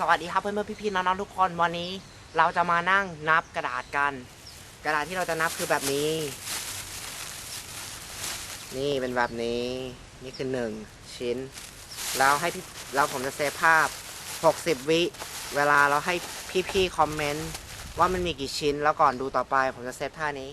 สวัสดีครับเพื่อนๆพี่ๆน้องๆทุกคนวันนี้ เราจะมานั่งนับกระดาษกัน กระดาษที่เราจะนับคือแบบนี้ นี่เป็นแบบนี้ นี่คือหนึ่งชิ้น แล้วให้พี่แล้วผมจะเซฟภาพ 60 วิ เวลาเราให้พี่ๆคอมเมนต์ว่ามันมีกี่ชิ้นแล้วก่อนดูต่อไป ผมจะเซฟท่านี้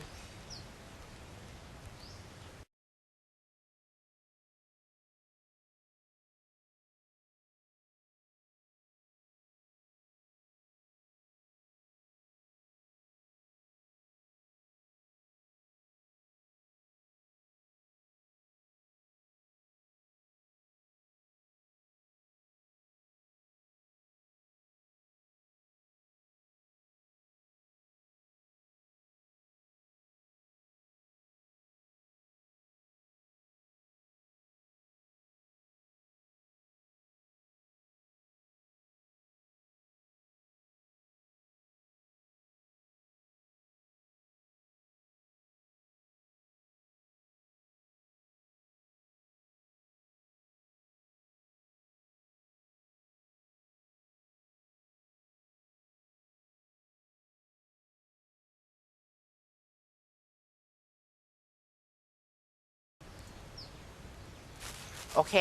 โอเค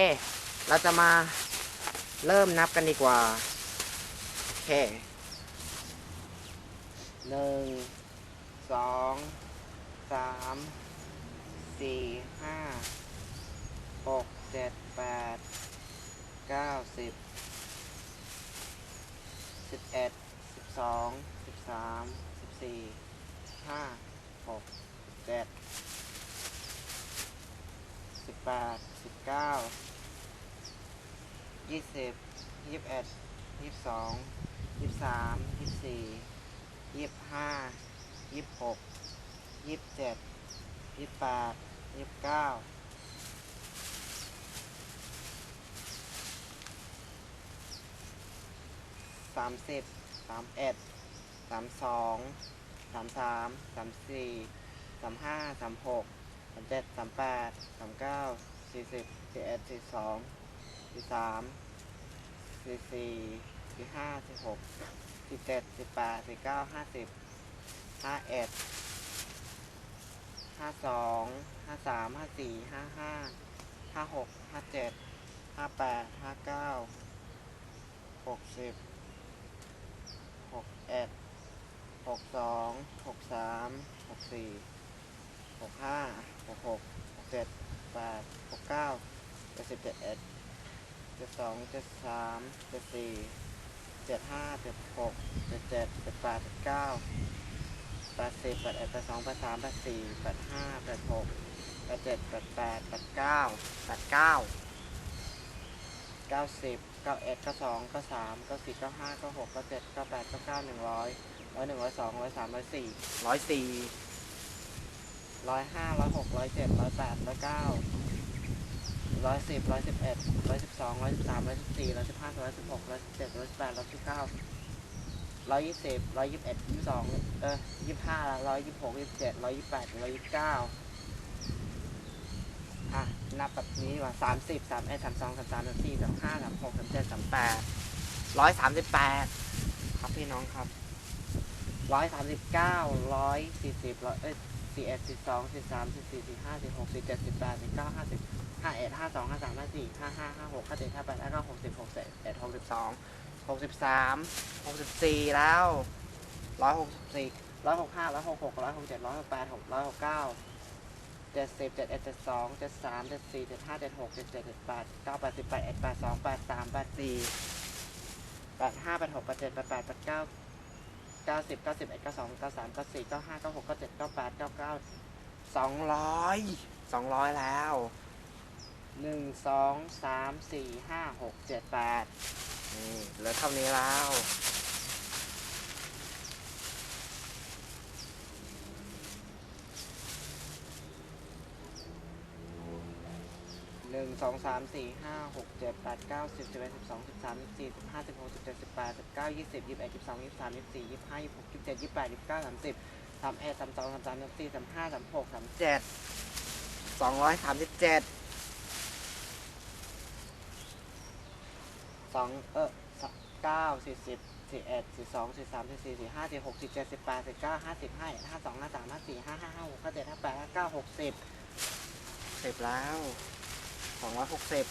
เราจะมาเริ่มนับกันดีกว่า โอเคหนึ่งสองสามสี่ห้าหกเจ็ดแปดเก้าสิบสิบเอ็ดสิบสองสิบสามสิบสี่ห้าหกเจ็ด แปดสิบเก้ายี่สิบยี่สิบเอ็ดยี่สิบสองยี่สิบสามยี่สิบสี่ยี่สิบห้ายี่สิบหกยี่สิบเจ็ดยี่สิบแปดยี่สิบเก้าสามสิบสามเอ็ดสามสองสามสามสามสี่สามห้าสามหก สามเจ็ดสามแปดสามเก้าสี่สิบสี่เอ็ดสี่สองสี่สามสี่สี่สี่ห้าสี่หกสี่เจ็ดสี่แปดสี่เก้าห้าสิบห้าเอ็ดห้าสองห้าสามห้าสี่ห้าห้าห้าหกห้าเจ็ดห้าแปดห้าเก้าหกสิบหกเอ็ดหกสองหกสามหกสี่หกห้า หกหกหกเจ็ดแปดหกเก้าเจ็ดสิบเจ็ดเอ็ดเจ็ดสองเจ็ดสามเจ็ดสี่เจ็ดห้าเจ็ดหกเจ็ดเจ็ดเจ็ดแปดเจ็ดเก้าแปดสิบแปดเอ็ดแปดสองแปดสามแปดสี่แปดห้าแปดหกแปดเจ็ดแปดแปดแปดเก้าแปดเก้าเก้าสิบเก้าเอ็ดเก้าสองเก้าสามเก้าสี่เก้าห้าเก้าหกเก้าเจ็ดเก้าแปดเก้าเก้าหนึ่งร้อยร้อยหนึ่งร้อยสองร้อยสามร้อยสี่ร้อยสี่ ร้อยห้าร้อยหกร้อยเจ็ดร้อยแปดร้อยเก้าร้อยสิบร้อยสิบเอ็ดร้อยสิบสองร้อยสิบสามร้อยสิบสี่ร้อยสิบห้าร้อยสิบหกร้อยสิบเจ็ดร้อยสิบแปดร้อยสิบเก้าร้อยยี่สิบร้อยยี่สิบเอ็ดยี่สิบสองเออยี่สิบห้าร้อยยี่สิบหกยี่สิบเจ็ดร้อยยี่สิบแปดร้อยยี่สิบเก้าอะ นับแบบนี้ดีกว่าสามสิบสามเอ็ดสามสองสามสามสามสี่สามห้าสามหกสามเจ็ดสามแปดร้อยสามสิบแปดครับพี่น้องครับร้อยสามสิบเก้าร้อยสี่สิบร้อยเอ้ย สี่เอ็ดสี่สองสี่สามสี่สี่สี่ห้าสี่หกสี่เจ็ดสี่แปดสี่เก้าห้าสิบห้าเอ็ดห้าสองห้าสามห้าสี่ห้าห้าห้าหกห้าเจ็ดห้าแปดห้าเก้าหกสิบหกสิบเอ็ดหกสิบสองหกสิบสามหกสิบสี่แล้วร้อยหกสิบสี่ร้อยหกห้าร้อยหกหกร้อยหกเจ็ดร้อยหกแปดหกร้อยหกเก้าเจ็ดสิบเจ็ดเอ็ดเจ็ดสองเจ็ดสามเจ็ดสี่เจ็ดห้าเจ็ดหกเจ็ดเจ็ดเจ็ดแปดเก้าแปดสิบแปดเอ็ดแปดสองแปดสามแปดสี่แปดห้าแปดหกแปดเจ็ดแปดแปดแปดเก้า เก้าสิบเก้าสิบเอ็ดเก้าสองเก้าสามเก้าสี่เก้าห้าเก้าหกเก้าเจ็ดเก้าแปดเก้าเก้าสองร้อยสองร้อยแล้วหนึ่งสองสามสี่ห้าหกเจ็ดแปดนี่เหลือเท่านี้แล้ว หนึ่งสองสามสี่ห้าหกเจ็ดแปดเก้าสิบสิบเอ็ดสิบสองสิบสามสิบสี่สิบห้าสิบหกสิบเจ็ดสิบแปดสิบเก้ายี่สิบยี่สิบเอ็ดยี่สิบสองยี่สิบสามยี่สิบสี่ยี่สิบห้ายี่สิบหกยี่สิบเจ็ดยี่สิบแปดยี่สิบเก้าสามสิบสามเอ็ดสามสองสามสามสามสี่สามห้าสามหกสามเจ็ดสองร้อยสามสิบเจ็ดสองเออเก้าสี่สิบสี่เอ็ดสี่สองสี่สามสี่สี่สี่ห้าสี่หกสี่เจ็ดสิบแปดสิบเก้าห้าสิบห้าห้าสองห้าสามห้าสี่ห้าห้าห้าหกห้าเจ็ดห้าแปดห้าเก้าหกสิบสิบแล้ว สองร้อยหกสิบ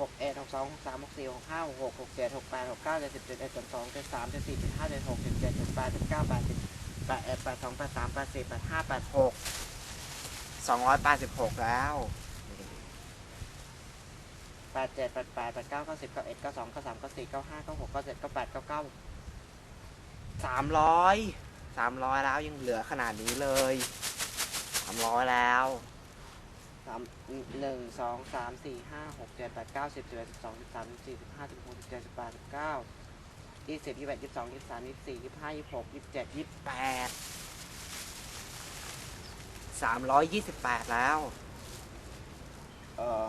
หกเอ็ดหกสองหกสามหกสี่หกห้าหกหกหกเจ็ดหกแปดหกเก้าเจ็ดสิบเจ็ดเอ็ดเจ็ดสองเจ็ดสามเจ็ดสี่เจ็ดห้าเจ็ดหกเจ็ดเจ็ดเจ็ดแปดเจ็ดเก้าแปดสิบแปดเอ็ดแปดสองแปดสามแปดสี่แปดห้าแปดหกสองร้อยแปดสิบหกแล้วแปดเจ็ดแปดแปดแปดเก้าเก้าสิบเก้าเอ็ดเก้าสองเก้าสามเก้าสี่เก้าห้าเก้าหกเก้าเจ็ดเก้าแปดเก้าเก้าสามร้อย สามร้อยแล้วยังเหลือขนาดนี้เลยสามร้อยแล้วสามหนึ่งสองสามสี่ห้าหกเจ็ดแปดเก้าสิบสิบเอ็ดสิบสองสิบสามสิบสี่สิบห้าสิบหกสิบเจ็ดสิบแปดสิบเก้ายี่สิบยี่สิบเอ็ดยี่สิบสองยี่สิบสามยี่สิบสี่ยี่สิบห้ายี่สิบหกยี่สิบเจ็ดยี่สิบแปดสามร้อยยี่สิบแปดแล้ว เอ่อ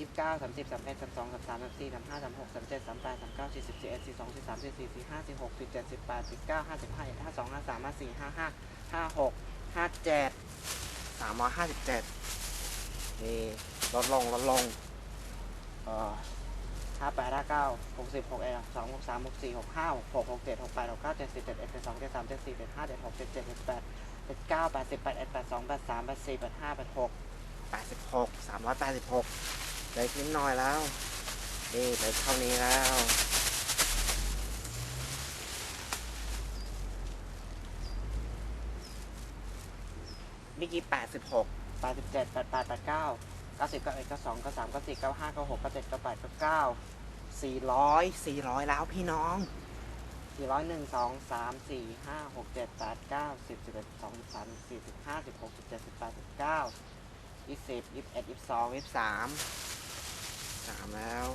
ยี่สิบเก้าสามสิบสามเอ็ดสามสองสามสามสามสี่สามห้าสามหกสามเจ็ดสามแปดสามเก้าสี่สิบสี่เอ็ดสี่สองสี่สามสี่สี่สี่ห้าสี่หกสี่เจ็ดสี่แปดสี่เก้าห้าสิบห้าห้าสองห้าสามห้าสี่ห้าห้าห้าหกห้าเจ็ดสามร้อยห้าสิบเจ็ดนี่ลดลงลดลงเอ่อห้าแปดห้าเก้าหกสิบหกเอ็ดสองหกสามหกสี่หกห้าหกหกหกเจ็ดหกแปดหกเก้าเจ็ดสิบเจ็ดเอ็ดเจ็ดสองเจ็ดสามเจ็ดสี่เจ็ดห้าเจ็ดหกเจ็ดเจ็ดเจ็ดแปดเจ็ดเก้าแปดสิบแปดเอ็ดแปดสองแปดสามแปดสี่แปดห้าแปดหกแปดสิบหกสามร้อยแปดสิบหก เหลยนิดหน่อยแล้ว นี่เหลยเท่านี้แล้วเมื่อกี้แปดสิบหกแปดสิบเจ็ดแปดแปดแปดเก้าเก้าสิบเก้าเอ็ดเก้าสองเก้าสามเก้าสี่เก้าห้าเก้าหกเก้าเจ็ดเก้าแปดเก้าเก้าสี่ร้อยสี่ร้อยแล้วพี่น้องสี่ร้อยหนึ่งสองสามสี่ห้าหกเจ็ดแปดเก้าสิบสิบเอ็ดสองสิบสามสี่สิบห้าสิบหกสิบเจ็ดสิบแปดสิบเก้ายี่สิบยี่สิบเอ็ดยี่สิบสองยี่สิบสาม สามแล้ว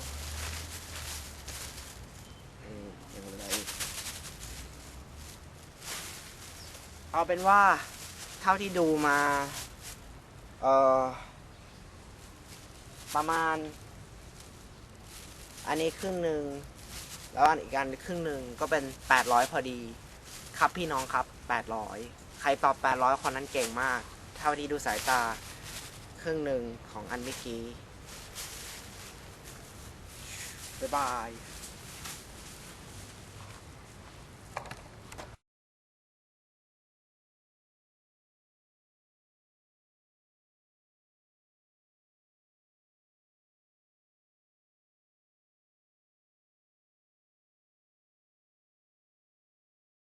อืมยังเหลืออีกเอาเป็นว่าเท่าที่ดูมา เอ่อ ประมาณ อันนี้ครึ่งหนึ่งแล้วอันอีกอันครึ่งหนึ่งก็เป็น 800 พอดี ครับพี่น้องครับ 800 ใครตอบ 800 คนนั้นเก่งมาก เท่าที่ดูสายตา ครึ่งหนึ่งของอันเมื่อกี้ Goodbye.